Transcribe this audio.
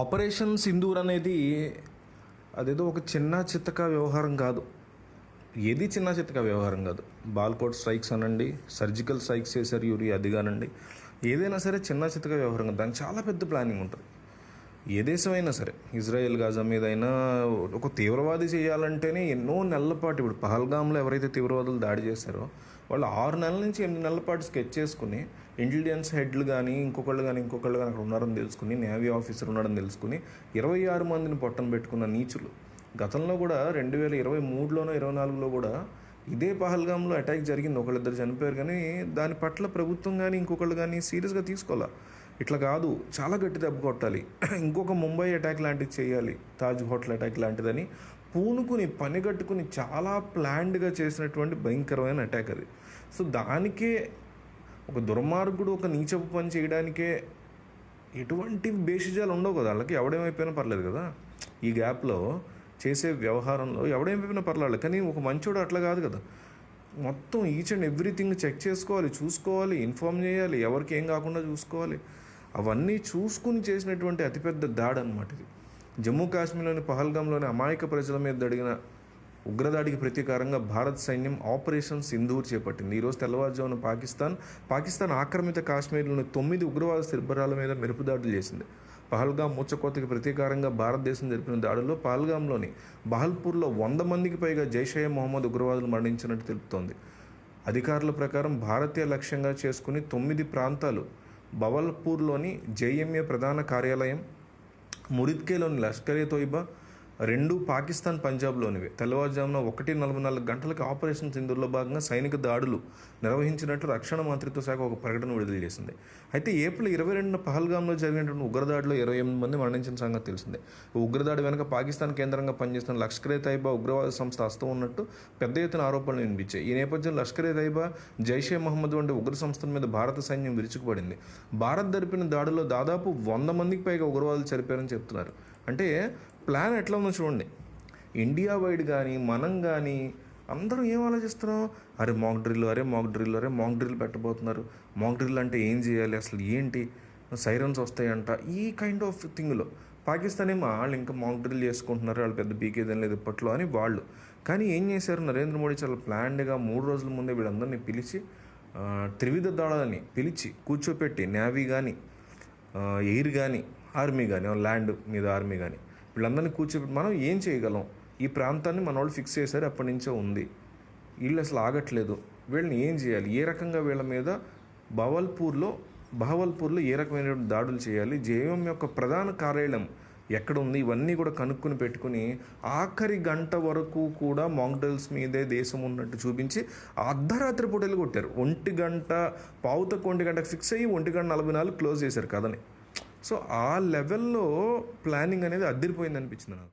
Operation Sindoor అనేది అదేదో ఒక చిన్న చిత్తక వ్యవహారం కాదు. ఏది చిన్న చిత్తక వ్యవహారం కాదు. బాల్కోట్ స్ట్రైక్స్ అనండి సర్జికల్ స్ట్రైక్స్ చేశారు యూరి అది కానండి. ఏదైనా సరే చిన్న చిత్తక వ్యవహారం కాదు. దానికి చాలా పెద్ద ప్లానింగ్ ఉంటుంది. ఏ దేశమైనా సరే ఇజ్రాయెల్ గాజా మీద అయినా ఒక తీవ్రవాది చేయాలంటేనే ఎన్నో నెలలపాటు ఇప్పుడు పహల్గామ్లో ఎవరైతే తీవ్రవాదులు దాడి చేశారో వాళ్ళు ఆరు నెలల నుంచి ఎనిమిది నెలల పాటు స్కెచ్ చేసుకుని ఇంటెలిజెన్స్ హెడ్లు కానీ ఇంకొకళ్ళు కానీ ఇంకొకళ్ళు కానీ అక్కడ ఉన్నారని తెలుసుకుని నేవీ ఆఫీసర్ ఉన్నాడని తెలుసుకుని ఇరవై ఆరు మందిని పొట్టన పెట్టుకున్న నీచులు. గతంలో కూడా రెండు వేల ఇరవై మూడులోనో ఇరవై నాలుగులో కూడా ఇదే పహల్గాంలో అటాక్ జరిగింది. ఒకళ్ళిద్దరు చనిపోయారు కానీ దాని పట్ల ప్రభుత్వం కానీ ఇంకొకళ్ళు కానీ సీరియస్గా తీసుకోవాలా? ఇట్లా కాదు. చాలా గట్టి దెబ్బ కొట్టాలి. ఇంకొక ముంబై అటాక్ లాంటిది చేయాలి. తాజ్ హోటల్ అటాక్ లాంటిదని పూనుకుని పని కట్టుకుని చాలా ప్లాన్డ్గా చేసినటువంటి భయంకరమైన అటాక్ అది. సో దానికే ఒక దుర్మార్గుడు ఒక నీచపు పని చేయడానికే ఎటువంటి బేషిజాలు ఉండవు కదా. వాళ్ళకి ఎవడేమైపోయినా పర్లేదు కదా. ఈ గ్యాప్లో చేసే వ్యవహారంలో ఎవడేమైపోయినా పర్లేదు కానీ ఒక మంచోడు అట్లా కాదు కదా. మొత్తం ఈచ్ అండ్ ఎవ్రీథింగ్ చెక్ చేసుకోవాలి చూసుకోవాలి ఇన్ఫామ్ చేయాలి ఎవరికి ఏం కాకుండా చూసుకోవాలి. అవన్నీ చూసుకుని చేసినటువంటి అతిపెద్ద దాడి అనమాట ఇది. జమ్మూ కాశ్మీర్లోని పహల్గాంలోని అమాయక ప్రజల మీద జరిగిన ఉగ్రదాడికి ప్రతీకారంగా భారత్ సైన్యం ఆపరేషన్ సింధూర్ చేపట్టింది. ఈరోజు తెల్లవారుజామున పాకిస్తాన్ పాకిస్తాన్ ఆక్రమిత కాశ్మీర్లోని తొమ్మిది ఉగ్రవాద శిబిరాల మీద మెరుపు దాడులు చేసింది. పహల్గాం మూచకోతకి ప్రతీకారంగా భారతదేశం జరిపిన దాడుల్లో పహల్గాంలోని బహల్పూర్లో వంద మందికి పైగా జైషే మొహమ్మద్ ఉగ్రవాదులు మరణించినట్టు తెలుపుతోంది. అధికారుల ప్రకారం భారతీయ లక్ష్యంగా చేసుకుని తొమ్మిది ప్రాంతాలు బవల్పూర్లోని జేఎంఏ ప్రధాన కార్యాలయం మురిద్కేలోని లష్కర్ ఏ తోయిబా రెండు పాకిస్తాన్ పంజాబ్లోనివే. తెల్లవారుజామున ఒకటి నలభై నాలుగు గంటలకి ఆపరేషన్ సింధూర్లో భాగంగా సైనిక దాడులు నిర్వహించినట్లు రక్షణ మంత్రిత్వ శాఖ ఒక ప్రకటన విడుదల చేసింది. అయితే ఏప్రిల్ ఇరవై రెండున పహల్గాంలో జరిగినటువంటి ఉగ్రదాడిలో ఇరవై ఎనిమిది మంది మరణించిన సంగతి తెలిసిందే. ఉగ్రదాడి వెనుక పాకిస్తాన్ కేంద్రంగా పనిచేస్తున్న లష్కర్ ఏ తైబా ఉగ్రవాద సంస్థ హస్తం ఉన్నట్టు పెద్ద ఎత్తున ఆరోపణలు వినిపించాయి. ఈ నేపథ్యంలో లష్కర్ ఏ తైబా జైషే మహమ్మద్ వంటి ఉగ్ర సంస్థల మీద భారత సైన్యం విరుచుకుపడింది. భారత్ జరిపిన దాడిలో దాదాపు వంద మందికి పైగా ఉగ్రవాదులు చనిపోయారని చెప్తున్నారు. అంటే ప్లాన్ ఎట్లా ఉందో చూడండి. ఇండియా వైడ్ కానీ మనం కానీ అందరూ ఏం ఆలోచిస్తున్నాం? అరే మాక్ డ్రిల్ అరే మాక్ డ్రిల్ అరే మాక్ డ్రిల్ పెట్టబోతున్నారు. మాక్ డ్రిల్ అంటే ఏం చేయాలి? అసలు ఏంటి? సైరన్స్ వస్తాయంట. ఈ కైండ్ ఆఫ్ థింగ్లో పాకిస్తాన్ ఏమో వాళ్ళు ఇంకా మాక్ డ్రిల్ చేసుకుంటున్నారు. వాళ్ళు పెద్ద బీకేదేం లేదు ఇప్పట్లో అని వాళ్ళు. కానీ ఏం చేశారు? నరేంద్ర మోడీ చాలా ప్లాన్డ్గా మూడు రోజుల ముందే వీళ్ళందరినీ పిలిచి త్రివిధ దళాలని పిలిచి కూర్చోపెట్టి నేవీ కానీ ఎయిర్ కానీ ఆర్మీ కానీ ల్యాండ్ మీద ఆర్మీ కానీ వీళ్ళందరినీ కూర్చోబెట్టి మనం ఏం చేయగలం? ఈ ప్రాంతాన్ని మన వాళ్ళు ఫిక్స్ చేశారు అప్పటి నుంచే ఉంది. వీళ్ళు అసలు ఆగట్లేదు. వీళ్ళని ఏం చేయాలి? ఏ రకంగా వీళ్ళ మీద బవల్పూర్లో బహవల్పూర్లో ఏ రకమైనటువంటి దాడులు చేయాలి? జేఎం యొక్క ప్రధాన కార్యాలయం ఎక్కడ ఉంది ఇవన్నీ కూడా కనుక్కుని పెట్టుకుని ఆఖరి గంట వరకు కూడా మాంగ్డల్స్ మీదే దేశం ఉన్నట్టు చూపించి అర్ధరాత్రి పూటలు కొట్టారు. ఒంటి గంట పావుతకు ఒంటి గంటకు ఫిక్స్ అయ్యి ఒంటి గంట నలభై నాలుగు క్లోజ్ చేశారు కథని. సో ఆ లెవెల్లో ప్లానింగ్ అనేది అద్దరిపోయింది అనిపించింది నాకు.